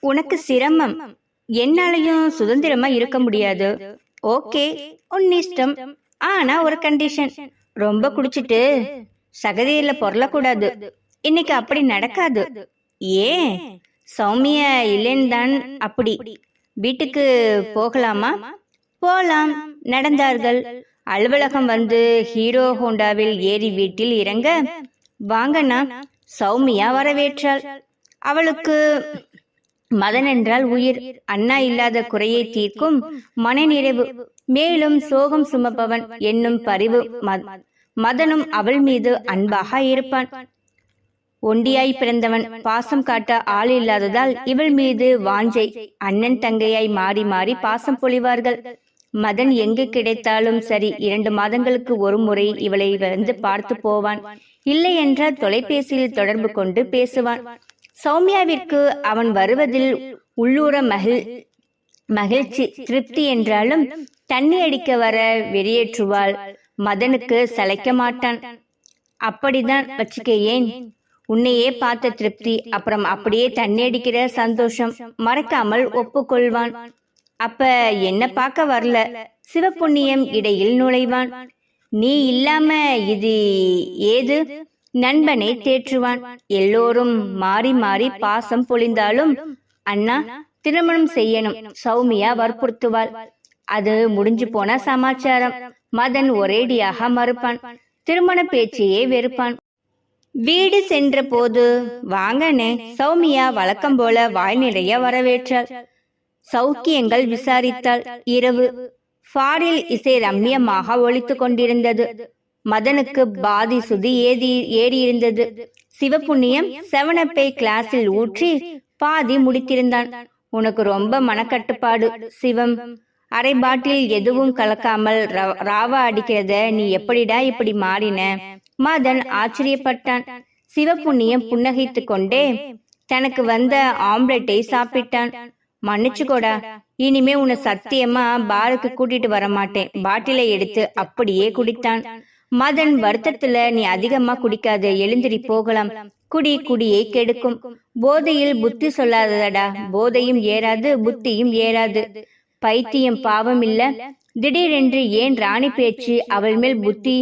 உனக்கு சிரமம். என்னாலையும் சுதந்திரமா இருக்க முடியாது. ஓகே உன் இஷ்டம். ஆனா ஒரு கண்டிஷன் ரொம்ப குடிச்சிட்டு சகதியில பொருளக்கூடாது. இன்னைக்கு அப்படி நடக்காது. ஏன்? சௌமியா இல்லைன்னு தான் அப்படி. வீட்டுக்கு போகலாமா? போலாம். நடந்தார்கள். அலுவலகம் வந்து ஹீரோ ஹோண்டாவில் ஏறி வீட்டில் இறங்க வாங்கண்ணா சௌமியா வரவேற்றாள். அவளுக்கு மதன் என்றால் உயிர் அண்ணா இல்லாத குறையை தீர்க்கும் மனநிறைவு. மேலும் சோகம் சுமப்பவன் என்னும் பரிவு ம- மதனும் அவள் மீது அன்பாக இருப்பான். ஒண்டியாய் பிறந்தவன் பாசம் காட்ட ஆள் இல்லாததால் இவள் மீது வாஞ்சை அண்ணன் தங்கையாய் மாறி மாறி பாசம் பொழிவார்கள். மதன் எங்கு கிடைத்தாலும் சரி இரண்டு மாதங்களுக்கு ஒரு முறை இவளை வந்து பார்த்து போவான். இல்லை என்றால் தொலைபேசியில் தொடர்பு கொண்டு பேசுவான். சௌமியாவிற்கு அவன் வருவதில் உள்ளூர மகிழ் மகிழ்ச்சி திருப்தி என்றாலும் தண்ணி அடிக்க வர வெளியேற்றுவாள். மதனுக்கு சளைக்க மாட்டான். அப்படிதான் வச்சுக்க ஏன்? உன்னையே பார்த்த திருப்தி அப்புறம் அப்படியே தண்ணி அடிக்கிற சந்தோஷம். மறக்காமல் ஒப்புக்கொள்வான். அப்ப என்ன பார்க்க வரல? சிவப்புண்ணியம் இடையில் நுழைவான். நீ இல்லாம இது ஏது? நண்பனை தேற்றுவான். எல்லோரும் மாறி மாறி பாசம் பொழிந்தாலும் அண்ணா திருமணம் செய்யணும். சௌமியா வற்புறுத்துவாள். அது முடிஞ்சு போன சமாச்சாரம். மதன் ஒரேடியாக மறுப்பான். திருமண பேச்சையே வெறுப்பான். வீடு சென்ற போது வாங்கனே சௌமியா வழக்கம் போல வாய் நிறைய வரவேற்றாள். சௌக்கியங்கள் விசாரித்தாள். இரவு. ஃபாரில் இசை ரம்யமாக ஒழித்து கொண்டிருந்தது. மதனுக்கு பாதி சுதி ஏதி ஏறியிருந்தது. சிவபுண்ணியம் செவனப்பை கிளாஸில் ஊற்றி பாதி முடித்திருந்தான். உனக்கு ரொம்ப மனக்கட்டுப்பாடு சிவம். அரை பாட்டில் எதுவும் கலக்காமல் ரவ- அடிக்கிறத நீ எப்படிடா இப்படி மாறின? மதன் ஆச்சரியப்பட்டான். சிவபுண்ணியம் புன்னகைத்துக் கொண்டே தனக்கு வந்த ஆம்லெட்டை சாப்பிட்டான். மன்னிச்சுக்கோடா. இனிமே உன்னை சத்தியமா பாருக்கு கூட்டிட்டு வர மாட்டேன் பாட்டிலை எடுத்து அப்படியே குடித்தான். மதன் வருத்தத்துல நீ அதிகமா குடிக்காத எழுந்திரி போகலாம். குடி குடியை கெடுக்கும். போதையில் புத்தி சொல்லாதடா போதையும் ஏறாது புத்தியும் ஏறாது. பைத்தியம் பாவம் இல்ல. திடீரென்று ஏன் ராணி பேச்சு அவள் மேல் புத்தி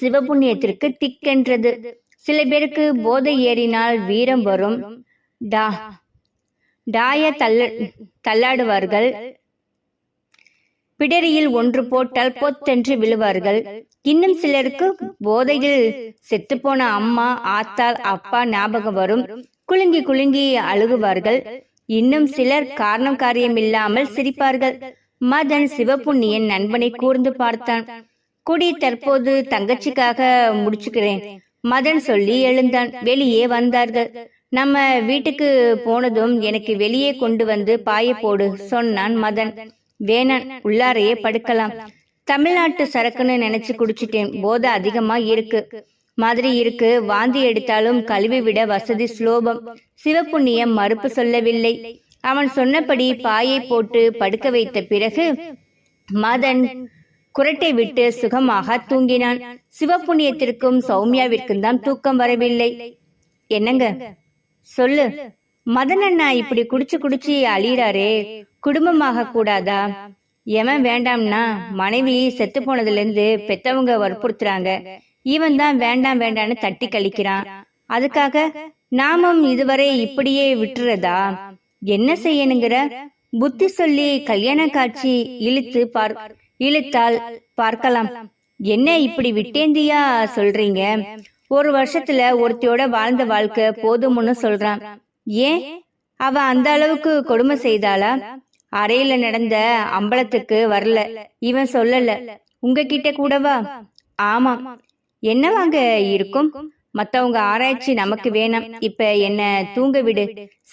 சிவபுண்ணியத்திற்கு திக்கென்றது. சில பேருக்கு போதை ஏறினால் வீரம் வரும். டா. டாய தள்ள தள்ளாடுவார்கள். பிடரியில் ஒன்று போட்டால் பொத்தென்று விழுவார்கள். இன்னும் சிலருக்கு போதையில் செத்துப்போன அம்மா ஆத்தால் அப்பா ஞாபகம் வரும். குலுங்கி குலுங்கி அழுகுவார்கள். இன்னும் சிலர் காரணம் காரியம் இல்லாமல் சிரிப்பார்கள். மதன் சிவபுண்ணியன் நண்பனை கூர்ந்து பார்த்தான். குடி தற்போது தங்கச்சிக்காக முடிச்சுக்கிறேன். மதன் சொல்லி எழுந்தான். வெளியே வந்தார்கள். நம்ம வீட்டுக்கு போனதும் எனக்கு வெளியே கொண்டு வந்து பாய போடு சொன்னான் மதன். வேணான் உள்ளாரையே படுக்கலாம். தமிழ்நாட்டு சரக்குன்னு நினைச்சு குடிச்சிட்டேன். போதை அதிகமா இருக்கு. மாதிரி இருக்கு. வாந்தி எடுத்தாலும் கழுவி விட வசதி சுலோபம். சிவப்புண்ணியம் மறுப்பு சொல்லவில்லை. அவன் சொன்னபடி பாயை போட்டு படுக்க வைத்த பிறகு மதன் குரட்டை விட்டு சுகமாக தூங்கினான். சிவப்புண்ணியத்திற்கும் சௌமியாவிற்கும் தான் தூக்கம் வரவில்லை. என்னங்க? சொல்லு. மதன் அண்ணா இப்படி குடிச்சு குடிச்சு அழியறாரே. குடும்பமாக கூடாதா? எவன் வேண்டாம்னா மனைவி செத்து போனதுல இருந்து பெத்தவங்க வற்புறுத்துறாங்க. இவன் தான் வேண்டாம் வேண்டான்னு தட்டி கழிக்கிறான். அதுக்காக நாமும் இதுவரை இப்படியே விட்டுறதா? என்ன செய்யணுங்கிற? புத்தி சொல்லி கல்யாண காட்சி இழுத்து பார் இழுத்தால் பார்க்கலாம். என்ன இப்படி விட்டேந்தியா? சொல்றீங்க. ஒரு வருஷத்துல ஒருத்தியோட வாழ்ந்த வாழ்க்கை போதும்னு சொல்றான். ஏன்? அவ அந்த அளவுக்கு கொடுமை செய்தாளா? அறையில நடந்த அம்பலத்துக்கு வரல. இவன் சொல்லல உங்ககிட்ட கூடவா? ஆமாம் என்னவாங்க இருக்கும்? மத்தவங்க ஆராய்ச்சி நமக்கு வேணாம். இப்ப என்ன தூங்க விடு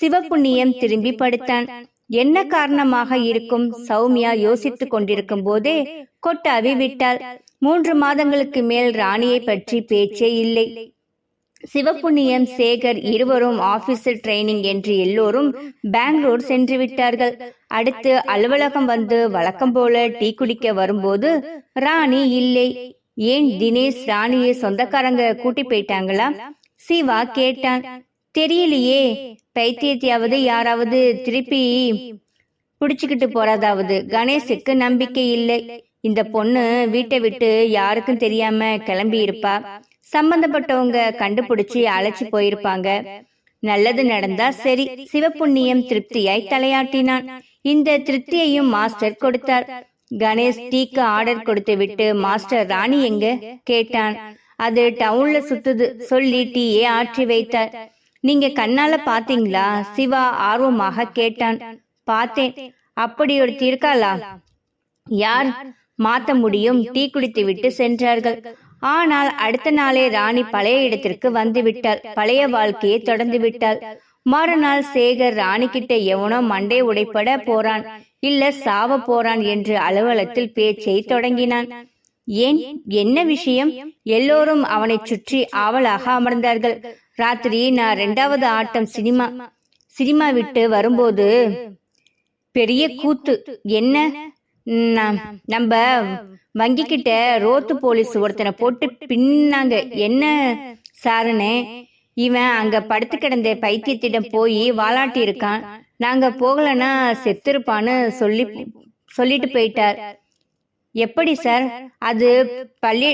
சிவப்புண்ணியம் திரும்பி படுத்தான். என்ன காரணமாக இருக்கும்? சௌமியா யோசித்துக் கொண்டிருக்கும் போதே கொட்டாவி விட்டாள். மூன்று மாதங்களுக்கு மேல் ராணியை பற்றி பேச்சே இல்லை. சிவப்புண்ணியம் சேகர் இருவரும் ஆபீஸில் ட்ரைனிங் என்று எல்லோரும் பெங்களூர் சென்று விட்டார்கள் அடுத்து அலுவலகம் வந்து வழக்கம் போல டீ குடிக்க வரும்போது ராணி இல்லை. ஏன் தினேஷ் ராணியை சொந்தக்காரங்க கூட்டி போயிட்டாங்களா? சிவா கேட்டான். தெரியலையே பைத்தியத்தையாவது யாராவது திருப்பி பிடிச்சுக்கிட்டு போறதாவது? கணேஷுக்கு நம்பிக்கை இல்லை. இந்த பொண்ணு வீட்டை விட்டு யாருக்கும் தெரியாம கிளம்பி இருப்பா சம்பந்தப்பட்டவங்க கண்டுபிடிச்சு அழைச்சி போயிருப்பாங்க. நல்லது நடந்தா சரி சிவப்புண்ணியம் திருப்தியாய் தலையாட்டினான். இந்த திருப்தியையும் மாஸ்டர் கொடுத்தார். கணேஷ் டீக்கு ஆர்டர் கொடுத்து விட்டு மாஸ்டர் ராணி எங்க? கேட்டான். அது டவுன்ல சுத்துது. சொல்லி டீயே ஆற்றி வைத்தார். நீங்க கண்ணால பாத்தீங்களா? சிவா ஆர்வமாக கேட்டான். பார்த்தேன். அப்படி ஒருத்தி இருக்காளா? யார்? மாத்த முடியும். டீ குடித்து விட்டு சென்றார்கள். ஆனால் அடுத்த நாளே ராணி பழைய இடத்திற்கு வந்து விட்டாள் பழைய வாழ்க்கையை தொடர்ந்து விட்டாள் மறுநாள் சேகர் ராணி கிட்ட எவனோ மண்டை உடைப்பட போறான். இல்ல சாவ போறான் என்று அலுவலகத்தில் பேச்சை தொடங்கினான். ஏன்? என்ன விஷயம்? எல்லோரும் அவனை சுற்றி ஆவலாக அமர்ந்தார்கள். ராத்திரி நான் ரெண்டாவது ஆட்டம் சினிமா சினிமா விட்டு வரும்போது பெரிய கூத்து. என்ன? நம்ம வங்கி கிட்ட ரோத்து போலீஸ் ஒருத்தனை போட்டு பின்னாங்க. என்ன சாருனே? இவன் அங்க படுத்து கிடந்த பைத்தியத்திடம் போய் வாலாட்டி இருக்கான். நாங்க போகலன்னா செத்திருப்பான்னு சொல்லி சொல்லிட்டு போயிட்டார். எப்படி சார்? அது பள்ளி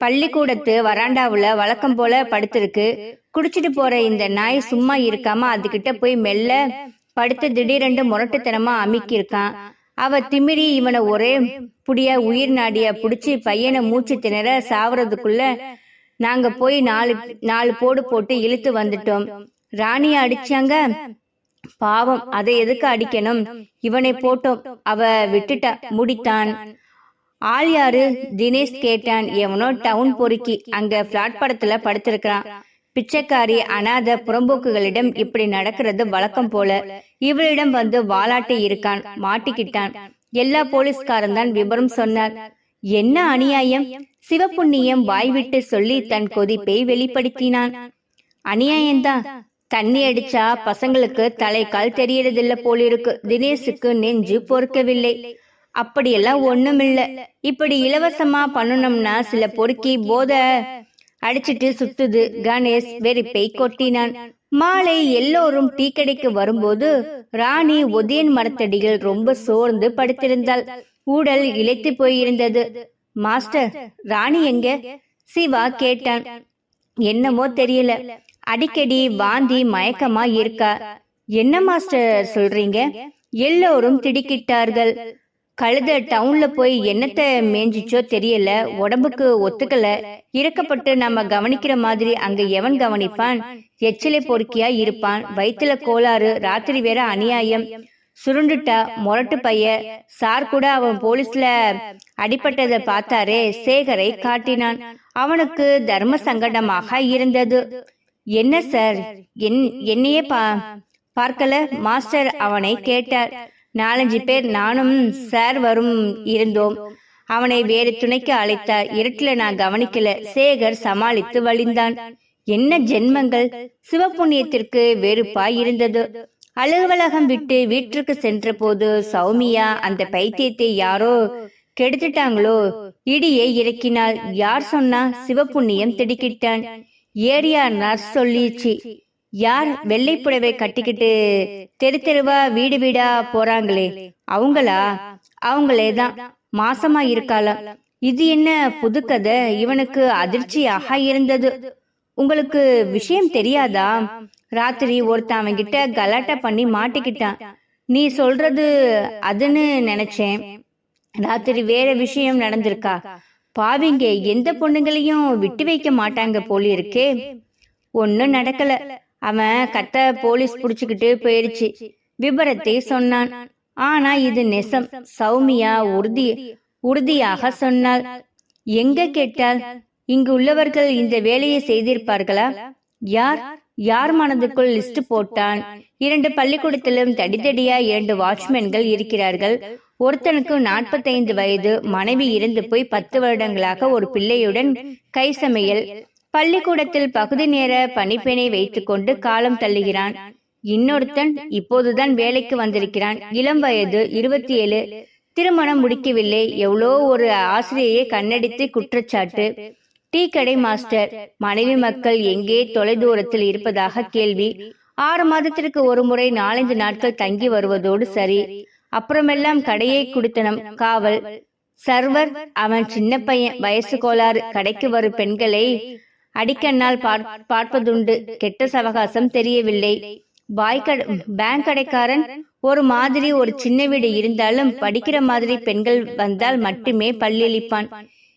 பள்ளிக்கூடத்து வராண்டாவுல வழக்கம் போல படுத்திருக்கு. குடிச்சிட்டு போற இந்த நாய் சும்மா இருக்காம அதுகிட்ட போய் மெல்ல படுத்து திடீரென்று முரட்டுத்தனமா அமுக்கி இருக்கான் அவ திமிரி இவனை ஒரே புடியா உயிர் நாடிய புடிச்சு பையனை மூச்சு திணற சாவறதுக்குள்ள நாங்க போய் நாலு நாலு போடு போட்டு இழுத்து வந்துட்டோம். ராணிய அடிச்சாங்க. பாவம் அதை எதுக்கு அடிக்கணும்? இவனை போட்டோம். அவ விட்டுட்டா முடித்தான் ஆள் யாரு? தினேஷ் கேட்டான். எவனோ டவுன் பொறுக்கி அங்க பிளாட் படத்துல படுத்திருக்கிறான். பிச்சைக்காரி அனாத புறம்போக்குகளிடம் இப்படி நடக்கிறது வழக்கம் போல. இவளிடம் வந்து வாலாட்டி இருக்கான் மாட்டிக்கிட்டான். எல்லா போலீஸ்காரன் தான் விபரம் சொன்னார். என்ன அநியாயம்? சிவப்புண்ணியம் வாய்விட்டு சொல்லி தன் கொதிப்பை வெளிப்படுத்தினான். அநியாயம்தான் தண்ணி அடிச்சா பசங்களுக்கு தலை கால் தெரியறதில்ல போலிருக்கு. தினேஷுக்கு நெஞ்சு பொறுக்கவில்லை. அப்படியெல்லாம் ஒண்ணுமில்ல. இப்படி இலவசமா பண்ணணும்னா சில பொறுக்கி போத அடிச்சிட்டு சுத்துது. கணேஷ் வெறுப்பை கொட்டினான். மாலை எல்லோரும் டீ கடைக்கு வரும்போது ராணி ஒதியன் மரத்தடியில் ரொம்ப சோர்ந்து படுத்திருந்தாள். ஊடல் இழைத்து போயிருந்தது. மாஸ்டர் ராணி எங்க? சிவா கேட்டான். என்னமோ தெரியல. அடிக்கடி வாந்தி மயக்கமா இருக்கா? என்ன மாஸ்டர் சொல்றீங்க? எல்லோரும் திடுக்கிட்டார்கள். கழுத டவுன்ல போய் என்னத்த மேஞ்சிச்சோ தெரியல உடம்புக்கு ஒத்துக்கல. இறக்கப்பட்டு நம்ம கவனிக்கிற மாதிரி அங்க எவன் கவனிப்பான்? எச்சிலை பொறுக்கியா இருப்பான். வயிற்றுல கோளாறு ராத்திரி வேற அநியாயம். சுருண்டுட்டா முரட்டு பைய. சார் கூட அவன் போலீஸ்ல அடிபட்டதை பார்த்தாரே சேகரை காட்டினான். அவனுக்கு தர்ம சங்கடமாக இருந்தது. என்ன சார்? என் என்னையே பா பார்க்கல? மாஸ்டர் அவனை கேட்டார். நாலஞ்சு பேர் நானும் சார் வரும் இருந்தோம். அவனை வேறு துணைக்கு அழைத்தார் இருட்டில் நான் கவனிக்கல. சேகர் சமாளித்து வழிந்தான். என்ன ஜென்மங்கள்? சிவப்புண்ணியத்திற்கு வெறுப்பாய் இருந்தது. அலுவலகம் விட்டு வீட்டிற்கு சென்ற போது சௌமியா அந்த பைத்தியத்தை யாரோ கெடுத்துட்டாங்களோ? இடியை இறக்கினாள் யார் சொன்னா சிவப்புண்ணியம் திடுக்கிட்டான். ஏரியா நர்ஸ் சொல்லிச்சு. யார் வெள்ளை புடவை கட்டிக்கிட்டு தெரு தெருவா வீடு வீடா போறாங்களே அவங்களா? அவங்களே தான் மாசமா இருக்காளாம். இது என்ன புது கதை? இவனுக்கு அதிர்ச்சியாக இருந்தது. உங்களுக்கு விஷயம் தெரியாதா? ராத்திரி ஒருத்தன் அவன்கிட்ட கலாட்டா பண்ணி மாட்டிக்கிட்டான். நீ சொல்றது அதுன்னு நினைச்சேன். ராத்திரி வேற விஷயம் நடந்திருக்கா. பாவிங்க எந்த பொண்ணுங்களையும் விட்டு வைக்க மாட்டாங்க போலிருக்கே. ஒன்னும் நடக்கல. அவன் கத்த போலீஸ் புடிச்சுக்கிட்டு போயிடுச்சு விபரத்தை சொன்னான். ஆனா இது நெசம். சௌமியா உறுதி உறுதியாக சொன்னாள். எங்க கேட்டால்? இங்கு உள்ளவர்கள் இந்த வேலையை செய்திருப்பார்களா? யார்? யார் மனதுக்குள் லிஸ்ட் போட்டான்? இரண்டு பள்ளிக்கூடத்திலும் தடித்தடியா இரண்டு வாட்ச்மேன்கள் இருக்கிறார்கள். ஒருத்தனுக்கு நாற்பத்தைந்து வயது மனைவி இருந்து போய் பத்து வருடங்களாக ஒரு பிள்ளையுடன் கை சமையல் பள்ளிக்கூடத்தில் பகுதி நேர பணிப்பெண்ணை வைத்துக்கொண்டு காலம் தள்ளுகிறான். இன்னொருத்தன் இப்போதுதான் வேலைக்கு வந்திருக்கிறான். இளம் வயது இருபத்தி ஏழு திருமணம் முடிக்கவில்லை. எவ்வளோ ஒரு ஆசிரியையை கண்ணடித்து குற்றச்சாட்டு. டீ கடை மாஸ்டர் மனைவி மக்கள் எங்கே தொலைதூரத்தில் இருப்பதாக கேள்வி. ஆறு மாதத்திற்கு ஒரு முறை நாலஞ்சு நாட்கள் தங்கி வருவதோடு சரி. அப்புறமெல்லாம் கடையை குடுத்தனம் காவல். சர்வர் அவன் சின்ன பையன் வயசு கோளாறு. கடைக்கு வரும் பெண்களை அடிக்கண்ணால் பார்ப்பதுண்டு. கெட்ட சவகாசம் தெரியவில்லை. பாய் பேங்க் கடைக்காரன் ஒரு மாதிரி ஒரு சின்ன வீடு இருந்தாலும் படிக்கிற மாதிரி பெண்கள் வந்தால் மட்டுமே பல்லிழிப்பான்.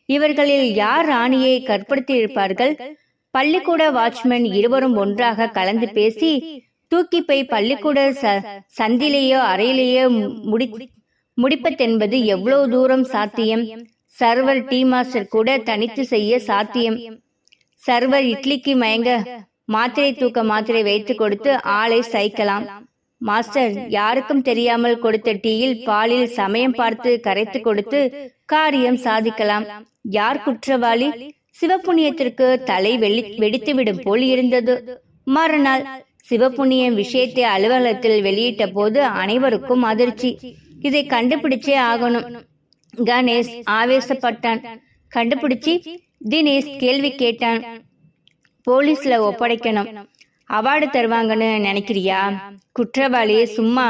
இவர்களில் யார் ராணியை கற்படுத்தியிருப்பார்கள்? பள்ளிக்கூட வாட்ச்மேன் இருவரும் ஒன்றாக கலந்து பேசி தூக்கி போய் பள்ளிக்கூட ச- சந்திலேயோ அறையிலேயோ முடி முடிப்பதென்பது எவ்வளவு தூரம் சாத்தியம்? சர்வர் டீ மாஸ்டர் கூட தனித்து செய்ய சாத்தியம். சர்வர் இட்லிக்கு மயங்க மாத்திரை தூக்க மாத்திரை வைத்து கொடுத்து ஆளை சைக்கலாம் மாஸ்டர் யாருக்கும் தெரியாமல் கொடுத்த டீயில் பாலில் சமயம் பார்த்து கரைத்து கொடுத்து காரியம் சாதிக்கலாம். யார் குற்றவாளி? சிவப்புண்ணியத்திற்கு தலை வெளி வெடித்துவிடும் போல் இருந்தது. மறுநாள் சிவப்புண்ணியம் விஷயத்தை அலுவலகத்தில் வெளியிட்ட போது அனைவருக்கும் அதிர்ச்சி. இதை கண்டுபிடிச்சே ஆகணும். கணேஷ் ஆவேசப்பட்டான். கண்டுபிடிச்சி தினேஷ் கேள்வி கேட்டான். போலீஸ்ல ஒப்படைக்கணும். அவார்டு தருவாங்கன்னு நினைக்கிறியா? குற்றவாளி சும்மா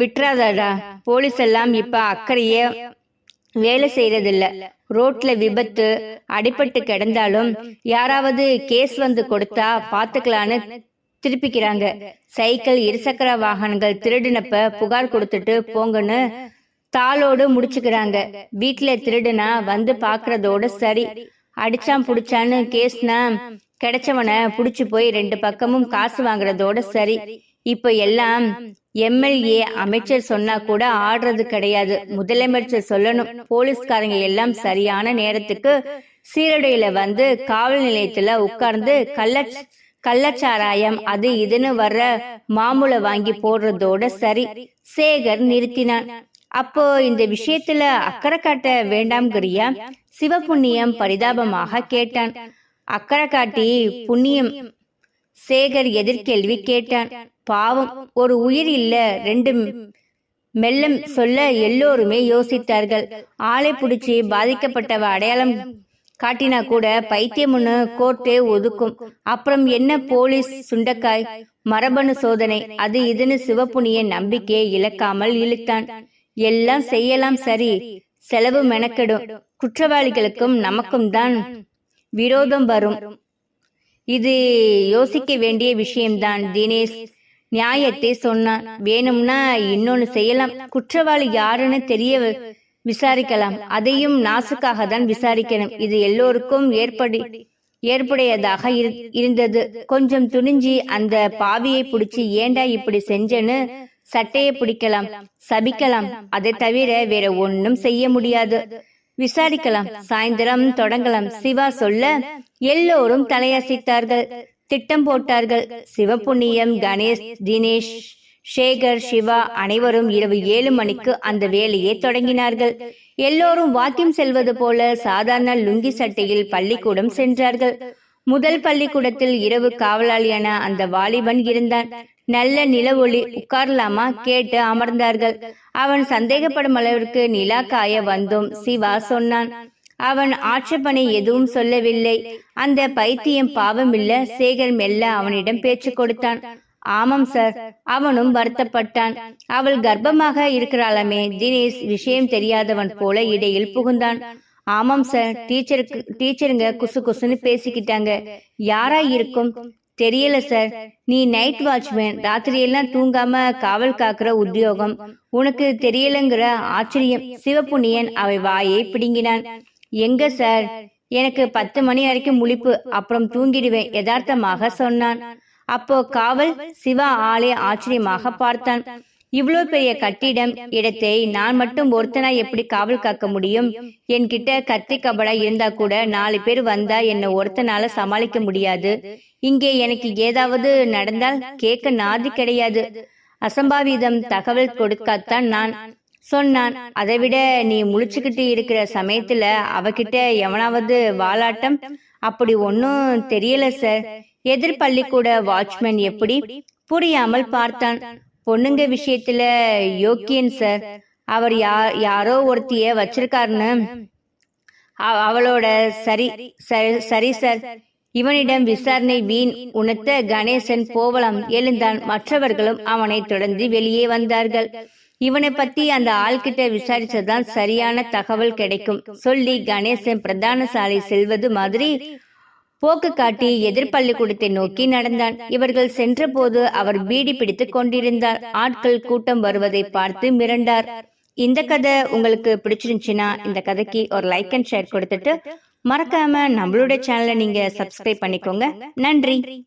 விட்டுறாதடா. போலீஸ் எல்லாம் இப்ப அக்கறையே வேலை செய்யறதில்ல ரோட்ல விபத்து அடிபட்டு கிடந்தாலும் யாராவது கேஸ் வந்து கொடுத்தா பாத்துக்கலான்னு திருப்பிக்கிறாங்க. சைக்கிள் இருசக்கர வாகனங்கள் திருடினப்ப புகார் கொடுத்துட்டு போங்கன்னு தாளோடு முடிச்சுக்கிறாங்க. வீட்டுல திருடுனா வந்து பாக்குறதோட சரி. அடிச்சான் புடிச்சான்னு கேஸ்னா கிடைச்சவனை புடிச்சு போய் ரெண்டு பக்கமும் காசு வாங்குறதோட சரி. இப்ப எல்லாம் எம்எல்ஏ அமைச்சர் சொன்னா கூட ஆடுறது கிடையாது. முதலமைச்சர் சொல்லணும். போலீஸ்காரங்க எல்லாம் சரியான நேரத்துக்கு சீரடையில வந்து காவல் நிலையத்துல உட்கார்ந்து கள்ள கள்ளச்சாராயம் அது இதுன்னு வர்ற மாமூலை வாங்கி போடுறதோட சரி. சேகர் நிறுத்தினான். அப்போ இந்த விஷயத்துல அக்கறை காட்ட வேண்டாம்ங்கிறியா? சிவபுண்ணியம் பரிதாபமாக கேட்டான். அக்கறை காட்டி புண்ணியம் சேகர் எதிர்கேள்வி கேட்டான். பாவம் ஒரு உயிர் இல்ல ரெண்டு மெல்லம் சொல்ல எல்லோருமே யோசித்தார்கள். ஆளை பிடிச்சி பாதிக்கப்பட்டவ அடையாளம் காட்டினா கூட பைத்தியம்னு கோர்ட்டே ஒதுக்கும். அப்புறம் என்ன போலீஸ் சுண்டக்காய்? மரபணு சோதனை. அது இதுன்னு சிவப்புனிய நம்பிக்கையை இழக்காமல் இழுத்தான். எல்லாம் செய்யலாம் சரி. செலவு மெனக்கெடும். குற்றவாளிகளுக்கும் நமக்கும் தான் விரோதம் வரும். இது யோசிக்க வேண்டிய விஷயம்தான். தினேஷ் நியாயத்தை சொன்னான். வேணும்னா இன்னொன்னு செய்யலாம். குற்றவாளி யாருன்னு தெரிய விசாரிக்கலாம். அதையும் நாசுக்காக தான் விசாரிக்கணும். இது எல்லோருக்கும் ஏற்படி ஏற்புடையதாக இரு- இருந்தது. கொஞ்சம் துணிஞ்சி அந்த பாவியை பிடிச்சி ஏண்டா இப்படி செஞ்சேன்னு சட்டையை பிடிக்கலாம் சபிக்கலாம். அதை தவிர வேற ஒண்ணும் செய்ய முடியாது. விசாரிக்கலாம். சாயந்தரம் தொடங்கலாம். சிவா சொல்ல எல்லோரும் தலையசைத்தார்கள். திட்டம் போட்டார்கள். சிவபுண்ணியம் கணேஷ் தினேஷ் சேகர் சிவா அனைவரும் இரவு ஏழு மணிக்கு அந்த வேலையை தொடங்கினார்கள். எல்லோரும் வாக்கியம் செல்வது போல சாதாரண லுங்கி சட்டையில் பள்ளிக்கூடம் சென்றார்கள். முதல் பள்ளிக்கூடத்தில் இரவு காவலாளியான அந்த வாலிபன் இருந்தான். நல்ல நில ஒளி உட்காரலாமா கேட்டு அமர்ந்தார்கள். அவன் சந்தேகப்படும் அளவிற்கு நிலா காய வந்தும் சிவா சொன்னான். அவன் ஆட்சேபனை எதுவும் சொல்லவில்லை. அந்த பைத்தியம் பாவம் இல்ல சேகர் மெல்ல அவனிடம் பேச்சு கொடுத்தான். ஆமாம் சார் அவனும் வருத்தப்பட்டான். அவள் கர்ப்பமாக இருக்கிறாளமே தினேஷ் விஷயம் தெரியாதவன் போல இடையில் புகுந்தான். ஆமாம் சார். டீச்சருக்கு டீச்சருங்க குசு குசுன்னு பேசிக்கிட்டாங்க. யாரா இருக்கும்? தெரியல சார். நீ நைட் வாட்ச்மேன் ராத்திரியெல்லாம் தூங்காம காவல் காக்குற உத்தியோகம். உனக்கு தெரியலங்கிற ஆச்சரியம் சிவப்புண்ணியன் அவை வாயை பிடுங்கினான். எங்க சார்? எனக்கு பத்து மணி வரைக்கும் முழிப்பு. அப்புறம் தூங்கிடுவேன். யதார்த்தமாக சொன்னான். அப்போ காவல் சிவா ஆளே ஆச்சரியமாக பார்த்தான். இவ்வளவு பெரிய கட்டிடம் இடத்தை நான் மட்டும் ஒருத்தனா எப்படி காவல் காக்க முடியும்? என்கிட்ட கத்தி கபடா இருந்தா கூட நாலு பேர் வந்தா என்ன ஒருத்தனால சமாளிக்க முடியாது. இங்கே எனக்கு ஏதாவது நடந்தால் கேட்க நாதி கிடையாது. அசம்பாவிதம் தகவல் கொடுக்கத்தான் நான் சொன்னான். அதை விட நீ முழிச்சுக்கிட்டு இருக்கிற சமயத்துல அவகிட்ட எவனாவது வாலாட்டம்? அப்படி ஒன்னும் தெரியல சார் எதிர் பள்ளிக்கூட வாட்ச்மேன் எப்படி? புரியாமல் பார்த்தான். பொண்ணுங்க விஷயத்துல யோக்கியன் சார். அவர் யா யாரோ ஒருத்திய வச்சிருக்காருன்னு. அவளோட சரி சரி- சரி சார். இவனிடம் விசாரணை வீண். உணர்த்த கணேசன் போவலாம். எழுந்தான். மற்றவர்களும் அவனை தொடர்ந்து வெளியே வந்தார்கள். இவனை பத்தி அந்த ஆள்கிட்ட விசாரிச்சதான் சரியான தகவல் கிடைக்கும். சொல்லி கணேசன் பிரதான சாலை செல்வது மாதிரி போக்கு காட்டி எதிர்பள்ளிக்கூடத்தை நோக்கி நடந்தான். இவர்கள் சென்றபோது அவர் பீடி பிடித்துக் கொண்டிருந்தார். ஆட்கள் கூட்டம் வருவதை பார்த்து மிரண்டார். இந்த கதை உங்களுக்கு பிடிச்சிருந்துச்சுன்னா இந்த கதைக்கு ஒரு லைக் அண்ட் ஷேர் கொடுத்துட்டு மறக்காம நம்மளுடைய சேனலை நீங்க சப்ஸ்கிரைப் பண்ணிக்கோங்க. நன்றி.